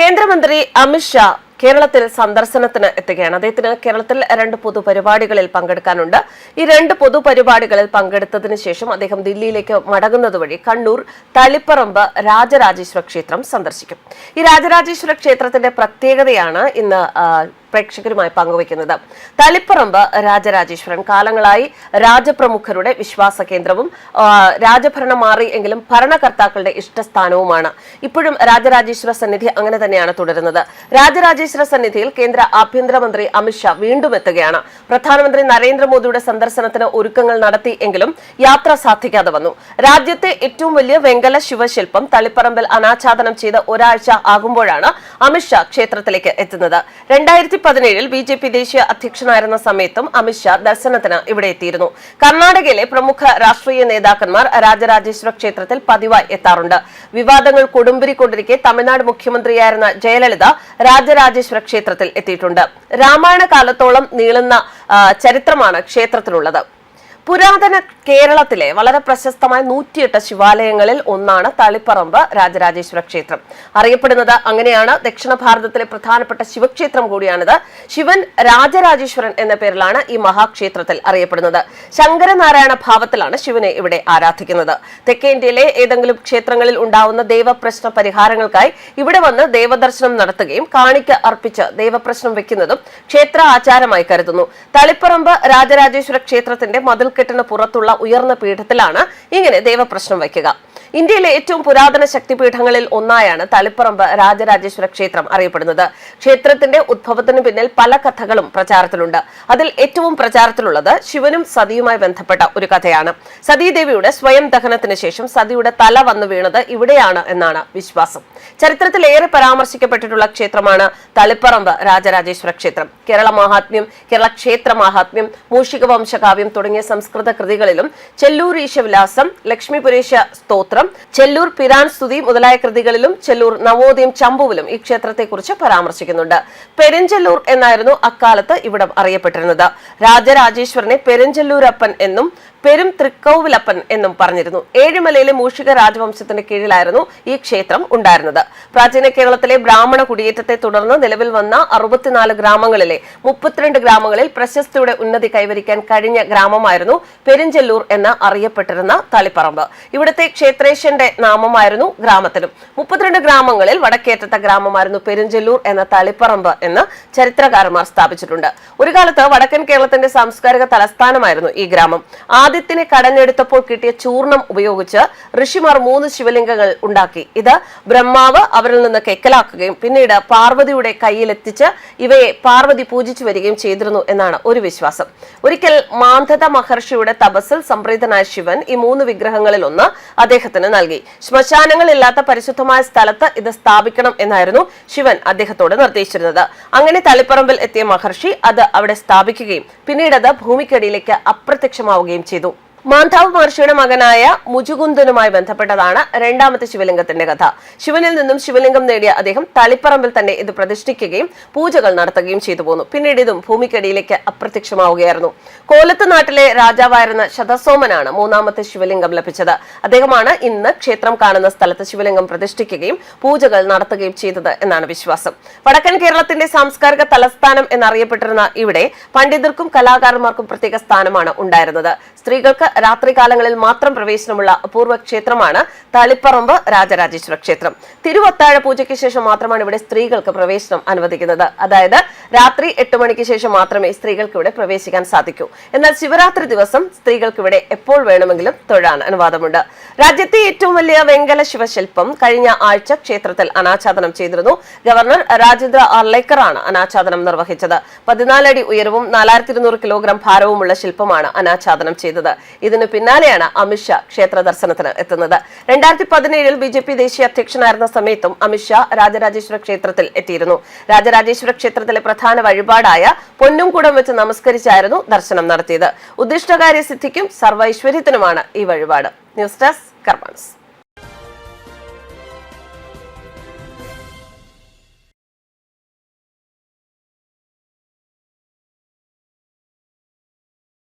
കേന്ദ്രമന്ത്രി അമിത്ഷാ കേരളത്തിൽ സന്ദർശനത്തിന് എത്തുകയാണ്. അദ്ദേഹത്തിന് കേരളത്തിൽ രണ്ട് പൊതുപരിപാടികളിൽ പങ്കെടുക്കാനുണ്ട്. ഈ രണ്ട് പൊതുപരിപാടികളിൽ പങ്കെടുത്തതിനു ശേഷം അദ്ദേഹം ദില്ലിയിലേക്ക് മടങ്ങുന്നത് വഴി കണ്ണൂർ തളിപ്പറമ്പ് രാജരാജേശ്വര ക്ഷേത്രം സന്ദർശിക്കും. ഈ രാജരാജേശ്വര ക്ഷേത്രത്തിന്റെ പ്രത്യേകതയാണ് ഇന്ന് പ്രേക്ഷകരുമായി പങ്കുവയ്ക്കുന്നത്. തളിപ്പറമ്പ് രാജരാജേശ്വരൻ കാലങ്ങളായി രാജപ്രമുഖരുടെ വിശ്വാസ കേന്ദ്രവും രാജഭരണം മാറി എങ്കിലും ഭരണകർത്താക്കളുടെ ഇഷ്ടസ്ഥാനവുമാണ്. ഇപ്പോഴും രാജരാജേശ്വര സന്നിധി അങ്ങനെ തന്നെയാണ് തുടരുന്നത്. രാജരാജേശ്വര സന്നിധിയിൽ കേന്ദ്ര ആഭ്യന്തരമന്ത്രി അമിത്ഷാ വീണ്ടും എത്തുകയാണ്. പ്രധാനമന്ത്രി നരേന്ദ്രമോദിയുടെ സന്ദർശനത്തിന് ഒരുക്കങ്ങൾ നടത്തി എങ്കിലും യാത്ര സാധിക്കാതെ വന്നു. രാജ്യത്തെ ഏറ്റവും വലിയ വെങ്കല ശിവശില്പം തളിപ്പറമ്പിൽ അനാച്ഛാദനം ചെയ്ത് ഒരാഴ്ച ആകുമ്പോഴാണ് അമിത്ഷാ ക്ഷേത്രത്തിലേക്ക് എത്തുന്നത്. രണ്ടായിരത്തി പതിനേഴിൽ ബി ജെ പി ദേശീയ അധ്യക്ഷനായിരുന്ന സമയത്തും അമിത്ഷാ ദർശനത്തിന് ഇവിടെ എത്തിയിരുന്നു. കർണാടകയിലെ പ്രമുഖ രാഷ്ട്രീയ നേതാക്കന്മാർ രാജരാജേശ്വര ക്ഷേത്രത്തിൽ പതിവായി എത്താറുണ്ട്. വിവാദങ്ങൾ കൊടുമ്പിരിക്കൊണ്ടിരിക്കെ തമിഴ്നാട് മുഖ്യമന്ത്രിയായിരുന്ന ജയലളിത രാജരാജേശ്വര ക്ഷേത്രത്തിൽ എത്തിയിട്ടുണ്ട്. രാമായണ കാലത്തോളം നീളുന്ന ചരിത്രമാണ് ക്ഷേത്രത്തിനുള്ളത് പുരാതന കേരളത്തിലെ വളരെ പ്രശസ്തമായ നൂറ്റിയെട്ട് ശിവാലയങ്ങളിൽ ഒന്നാണ് തളിപ്പറമ്പ് രാജരാജേശ്വര ക്ഷേത്രം. അറിയപ്പെടുന്നത് അങ്ങനെയാണ്. ദക്ഷിണ ഭാരതത്തിലെ പ്രധാനപ്പെട്ട ശിവക്ഷേത്രം കൂടിയാണിത്. ശിവൻ രാജരാജേശ്വരൻ എന്ന പേരിലാണ് ഈ മഹാക്ഷേത്രത്തിൽ അറിയപ്പെടുന്നത്. ശങ്കരനാരായണ ഭാവത്തിലാണ് ശിവനെ ഇവിടെ ആരാധിക്കുന്നത്. തെക്കേ ഇന്ത്യയിലെ ഏതെങ്കിലും ക്ഷേത്രങ്ങളിൽ ഉണ്ടാവുന്ന ദേവപ്രശ്ന പരിഹാരങ്ങൾക്കായി ഇവിടെ വന്ന് ദേവദർശനം നടത്തുകയും കാണിക്ക് അർപ്പിച്ച് ദേവപ്രശ്നം വെക്കുന്നതും ക്ഷേത്ര ആചാരമായി കരുതുന്നു. തളിപ്പറമ്പ് രാജരാജേശ്വര ക്ഷേത്രത്തിന്റെ മതിൽക്കെട്ടിന് പുറത്തുള്ള ഉയർന്ന പീഠത്തിലാണ് ഇങ്ങനെ ദേവപ്രശ്നം വയ്ക്കുക. ഇന്ത്യയിലെ ഏറ്റവും പുരാതന ശക്തിപീഠങ്ങളിൽ ഒന്നായാണ് തളിപ്പറമ്പ് രാജരാജേശ്വര ക്ഷേത്രം അറിയപ്പെടുന്നത്. ക്ഷേത്രത്തിന്റെ ഉദ്ഭവത്തിന് പിന്നിൽ പല കഥകളും പ്രചാരത്തിലുണ്ട്. അതിൽ ഏറ്റവും പ്രചാരത്തിലുള്ളത് ശിവനും സതിയുമായി ബന്ധപ്പെട്ട ഒരു കഥയാണ്. സതീദേവിയുടെ സ്വയം ദഹനത്തിന് ശേഷം സതിയുടെ തല വന്നു വീണത് ഇവിടെയാണ് എന്നാണ് വിശ്വാസം. ചരിത്രത്തിൽ ഏറെ പരാമർശിക്കപ്പെട്ടിട്ടുള്ള ക്ഷേത്രമാണ് തളിപ്പറമ്പ് രാജരാജേശ്വര ക്ഷേത്രം. കേരള മഹാത്മ്യം കേരള ക്ഷേത്ര മഹാത്മ്യം മൂഷിക വംശകാവ്യം തുടങ്ങിയ സംസ്കൃത കൃതികളിലും ചെല്ലൂർ ഈശവിലാസം ലക്ഷ്മിപുരേശ സ്തോത്രം ചെല്ലൂർ പിരാൻ സ്തുതി മുതലായ കൃതികളിലും ചെല്ലൂർ നവോദയം ചമ്പുവിലും ഈ ക്ഷേത്രത്തെക്കുറിച്ച് പരാമർശിക്കുന്നുണ്ട്. പെരിഞ്ചെല്ലൂർ എന്നായിരുന്നു അക്കാലത്ത് ഇവിടം അറിയപ്പെട്ടിരുന്നത്. രാജരാജേശ്വരനെ പെരിഞ്ചെല്ലൂരപ്പൻ എന്നും പെരും തൃക്കൗവിലപ്പൻ എന്നും പറഞ്ഞിരുന്നു. ഏഴിമലയിലെ മൂഷിക രാജവംശത്തിന് കീഴിലായിരുന്നു ഈ ക്ഷേത്രം ഉണ്ടായിരുന്നത്. പ്രാചീന കേരളത്തിലെ ബ്രാഹ്മണ കുടിയേറ്റത്തെ തുടർന്ന് നിലവിൽ വന്ന അറുപത്തിനാല് ഗ്രാമങ്ങളിലെ മുപ്പത്തിരണ്ട് ഗ്രാമങ്ങളിൽ പ്രശസ്തിയുടെ ഉന്നതി കൈവരിക്കാൻ കഴിഞ്ഞ ഗ്രാമമായിരുന്നു പെരിഞ്ചെല്ലൂർ എന്ന് അറിയപ്പെട്ടിരുന്ന തളിപ്പറമ്പ്. ഇവിടുത്തെ ക്ഷേത്രേശന്റെ നാമമായിരുന്നു ഗ്രാമത്തിനും മുപ്പത്തിരണ്ട് ഗ്രാമങ്ങളിൽ വടക്കേറ്റത്തെ ഗ്രാമമായിരുന്നു പെരിഞ്ചെല്ലൂർ എന്ന തളിപ്പറമ്പ് എന്ന് ചരിത്രകാരന്മാർ സ്ഥാപിച്ചിട്ടുണ്ട്. ഒരു കാലത്ത് വടക്കൻ കേരളത്തിന്റെ സാംസ്കാരിക തലസ്ഥാനമായിരുന്നു ഈ ഗ്രാമം. ആദ്യത്തിനെ കടഞ്ഞെടുത്തപ്പോൾ കിട്ടിയ ചൂർണം ഉപയോഗിച്ച് ഋഷിമാർ മൂന്ന് ശിവലിംഗങ്ങൾ ഉണ്ടാക്കി. ഇത് ബ്രഹ്മാവ് അവരിൽ നിന്ന് കെക്കലാക്കുകയും പിന്നീട് പാർവതിയുടെ കയ്യിലെത്തിച്ച് ഇവയെ പാർവതി പൂജിച്ചു വരികയും ചെയ്തിരുന്നു എന്നാണ് ഒരു വിശ്വാസം. ഒരിക്കൽ മാന്ധത മഹർഷിയുടെ തപസ്സിൽ സംപ്രീതനായ ശിവൻ ഈ മൂന്ന് വിഗ്രഹങ്ങളിൽ ഒന്ന് അദ്ദേഹത്തിന് നൽകി. ശ്മശാനങ്ങളില്ലാത്ത പരിശുദ്ധമായ സ്ഥലത്ത് ഇത് സ്ഥാപിക്കണം എന്നായിരുന്നു ശിവൻ അദ്ദേഹത്തോട് നിർദ്ദേശിച്ചിരുന്നത്. അങ്ങനെ തളിപ്പറമ്പിൽ എത്തിയ മഹർഷി അത് അവിടെ സ്ഥാപിക്കുകയും പിന്നീട് അത് ഭൂമിക്കടിയിലേക്ക് അപ്രത്യക്ഷമാവുകയും ചെയ്തു. മാന്ധാവ് മഹർഷിയുടെ മകനായ മുജുകുന്ദനുമായി ബന്ധപ്പെട്ടതാണ് രണ്ടാമത്തെ ശിവലിംഗത്തിന്റെ കഥ. ശിവനിൽ നിന്നും ശിവലിംഗം നേടിയ അദ്ദേഹം തളിപ്പറമ്പിൽ തന്നെ ഇത് പ്രതിഷ്ഠിക്കുകയും പൂജകൾ നടത്തുകയും ചെയ്തു പോന്നു. പിന്നീട് ഇതും ഭൂമിക്കടിയിലേക്ക് അപ്രത്യക്ഷമാവുകയായിരുന്നു. കോലത്ത് നാട്ടിലെ രാജാവായിരുന്ന ശതസോമനാണ് മൂന്നാമത്തെ ശിവലിംഗം ലഭിച്ചത്. അദ്ദേഹമാണ് ഇന്ന് ക്ഷേത്രം കാണുന്ന സ്ഥലത്ത് ശിവലിംഗം പ്രതിഷ്ഠിക്കുകയും പൂജകൾ നടത്തുകയും ചെയ്തത് എന്നാണ് വിശ്വാസം. വടക്കൻ കേരളത്തിന്റെ സാംസ്കാരിക തലസ്ഥാനം എന്നറിയപ്പെട്ടിരുന്ന ഇവിടെ പണ്ഡിതർക്കും കലാകാരന്മാർക്കും പ്രത്യേക സ്ഥാനമാണ് ഉണ്ടായിരുന്നത്. സ്ത്രീകൾക്ക് രാത്രികാലങ്ങളിൽ മാത്രം പ്രവേശനമുള്ള അപൂർവ ക്ഷേത്രമാണ് തളിപ്പറമ്പ് രാജരാജേശ്വര ക്ഷേത്രം. തിരുവത്താഴ പൂജയ്ക്ക് ശേഷം മാത്രമാണ് ഇവിടെ സ്ത്രീകൾക്ക് പ്രവേശനം അനുവദിക്കുന്നത്. അതായത് രാത്രി എട്ട് മണിക്ക് ശേഷം മാത്രമേ സ്ത്രീകൾക്ക് ഇവിടെ പ്രവേശിക്കാൻ സാധിക്കൂ. എന്നാൽ ശിവരാത്രി ദിവസം സ്ത്രീകൾക്ക് ഇവിടെ എപ്പോൾ വേണമെങ്കിലും തൊഴാൻ അനുവാദമുണ്ട്. രാജ്യത്തെ ഏറ്റവും വലിയ വെങ്കല ശിവശില്പം കഴിഞ്ഞ ആഴ്ച ക്ഷേത്രത്തിൽ അനാച്ഛാദനം ചെയ്തിരുന്നു. ഗവർണർ രാജേന്ദ്ര ആർലേക്കറാണ് അനാച്ഛാദനം നിർവഹിച്ചത്. പതിനാലടി ഉയരവും നാലായിരത്തി ഇരുന്നൂറ് കിലോഗ്രാം ഭാരവുമുള്ള ശില്പമാണ് അനാച്ഛാദനം ചെയ്തത്. ഇതിനു പിന്നാലെയാണ് അമിത്ഷാ ക്ഷേത്ര ദർശനത്തിന് എത്തുന്നത്. രണ്ടായിരത്തി പതിനേഴിൽ ബി ജെ പി ദേശീയ അധ്യക്ഷനായിരുന്ന സമയത്തും അമിത്ഷാ രാജരാജേശ്വര ക്ഷേത്രത്തിൽ എത്തിയിരുന്നു. രാജരാജേശ്വര ക്ഷേത്രത്തിലെ പ്രധാന വഴിപാടായ പൊന്നുംകുടം വെച്ച് നമസ്കരിച്ചായിരുന്നു ദർശനം നടത്തിയത്. ഉദ്ദിഷ്ടകാര്യ സിദ്ധിക്കും സർവൈശ്വര്യത്തിനുമാണ് ഈ വഴിപാട്. News desk കർമാൻസ്